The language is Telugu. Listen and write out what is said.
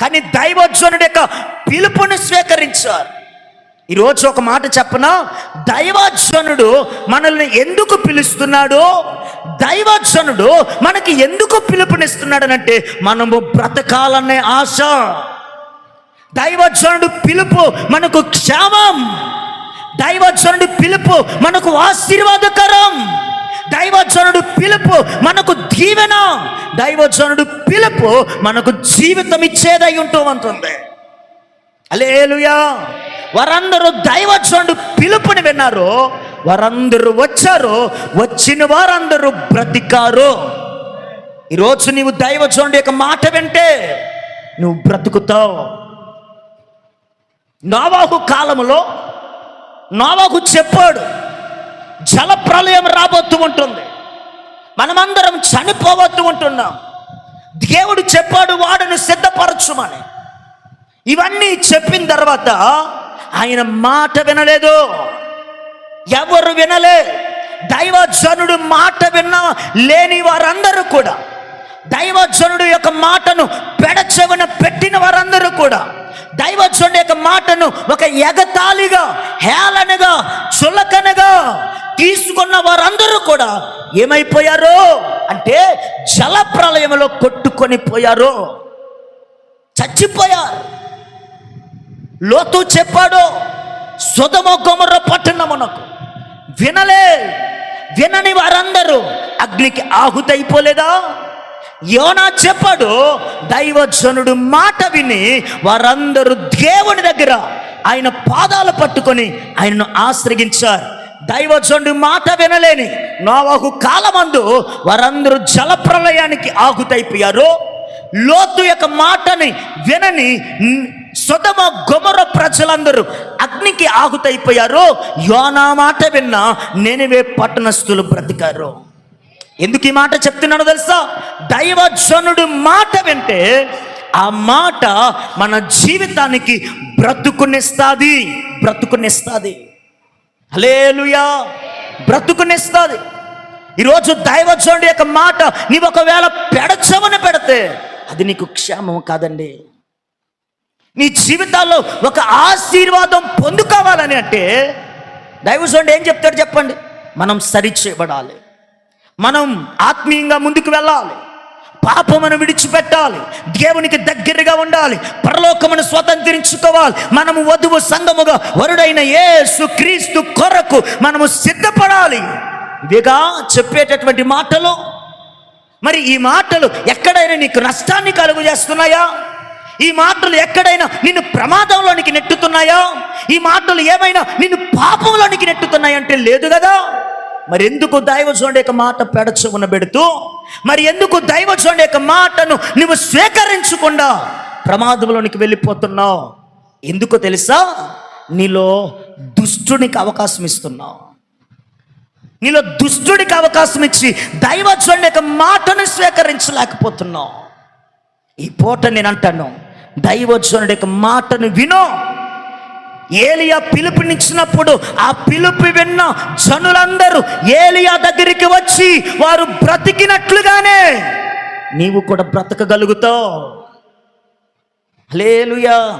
కానీ దైవజనుడి యొక్క పిలుపుని స్వీకరించారు. ఈరోజు ఒక మాట చెప్పనా? దైవజనుడు మనల్ని ఎందుకు పిలుస్తున్నాడు? దైవజనుడు మనకి ఎందుకు పిలుపునిస్తున్నాడనంటే మనము బ్రతకాలనే ఆశ. దైవజనుడు పిలుపు మనకు క్షేమం. దైవజనుడు పిలుపు మనకు ఆశీర్వాదకరం. దైవజనుడు పిలుపు మనకు దీవెన. దైవజనుడు పిలుపు మనకు జీవితం ఇచ్చేదై ఉంటూ ఉంటుంది. అలేలుయా వారందరూ దైవజనుడు పిలుపుని విన్నారు. వారందరూ వచ్చారు. వచ్చిన వారందరూ బ్రతికారు. ఈరోజు నీవు దైవజనుడు యొక్క మాట వింటే నువ్వు బ్రతుకుతావు. నోవాహు కాలములో నోవాహు చెప్పాడు జల ప్రళయం రాబోతూ ఉంటుంది. మనమందరం చనిపోవద్దు ఉంటున్నాం. దేవుడు చెప్పాడు వాడును సిద్ధపరచుమని. ఇవన్నీ చెప్పిన తర్వాత ఆయన మాట వినలేదు. ఎవరు వినలే. దైవజనుడు మాట విన్న లేని వారందరూ కూడా దైవజనుడు యొక్క మాటను పెడచెవిన పెట్టిన వారందరూ కూడా దైవజనుడు యొక్క మాటను ఎగతాళిగా హేళనగా చులకనగా తీసుకున్న వారందరూ కూడా ఏమైపోయారు? అంటే జల ప్రళయంలో కొట్టుకొని పోయారు. చచ్చిపోయారు. లోతు చెప్పాడు సుధమ కొమర పట్టణమునకు వినలే వినని వారందరూ అగ్నికి ఆహుతైపోలేదా? యోనా చెప్పాడు దైవజనుడు మాట విని వారందరూ దేవుని దగ్గర ఆయన పాదాలు పట్టుకొని ఆయనను ఆశ్రయించారు. దైవజనుడు మాట వినలేని నోవాహు కాలమందు వారందరూ జలప్రలయానికి ఆహుతైపోయారు లోతు యొక్క మాటని వినని సుధమ గుమర ప్రజలందరూ అగ్నికి ఆహుతైపోయారు యోనా మాట విన్న నేనివే పట్టణస్థులు బ్రతికారు. ఎందుకు ఈ మాట చెప్తున్నాను తెలుసా? దైవజనుడు మాట వింటే ఆ మాట మన జీవితానికి బ్రతుకునిస్తుంది బ్రతుకునిస్తుంది. హలేలుయా బ్రతుకునిస్తుంది. ఈరోజు దైవజనుడి యొక్క మాట నీవు ఒకవేళ పెడచవని పెడితే అది నీకు క్షేమం కాదండి. నీ జీవితాల్లో ఒక ఆశీర్వాదం పొందుకోవాలని అంటే దైవజనుడు ఏం చెప్తాడు చెప్పండి? మనం సరి చేయబడాలి. మనం ఆత్మీయంగా ముందుకు వెళ్ళాలి. పాపమును విడిచిపెట్టాలి. దేవునికి దగ్గరగా ఉండాలి. పరలోకమును స్వతంత్రించుకోవాలి. మనము వధువు సంగముగా వరుడైన యేసు క్రీస్తు కొరకు మనము సిద్ధపడాలి. ఇదిగా చెప్పేటటువంటి మాటలు? మరి ఈ మాటలు ఎక్కడైనా నీకు నష్టాన్ని కలుగు చేస్తున్నాయా? ఈ మాటలు ఎక్కడైనా నిన్ను ప్రమాదంలోనికి నెట్టుతున్నాయా? ఈ మాటలు ఏమైనా నిన్ను పాపంలోనికి నెట్టుతున్నాయంటే లేదు కదా? మరి ఎందుకు దైవజనుడి యొక్క మాట పెడచమున పెడుతూ మరి ఎందుకు దైవజనుడి యొక్క మాటను నువ్వు స్వీకరించకుండా ప్రమాదంలోనికి వెళ్ళిపోతున్నావు? ఎందుకో తెలుసా? నీలో దుష్టునికి అవకాశం ఇస్తున్నావు. నీలో దుష్టుడికి అవకాశం ఇచ్చి దైవజనుడి యొక్క మాటను స్వీకరించలేకపోతున్నావు. ఈ పూట నేను అంటాను దైవజనుడి యొక్క మాటను వినో. ఏలియా పిలుపునిచ్చినప్పుడు ఆ పిలుపు విన్న జనులందరూ ఏలియా దగ్గరికి వచ్చి వారు బ్రతికినట్లుగానే నీవు కూడా బ్రతకగలుగుతావు. లేలుయా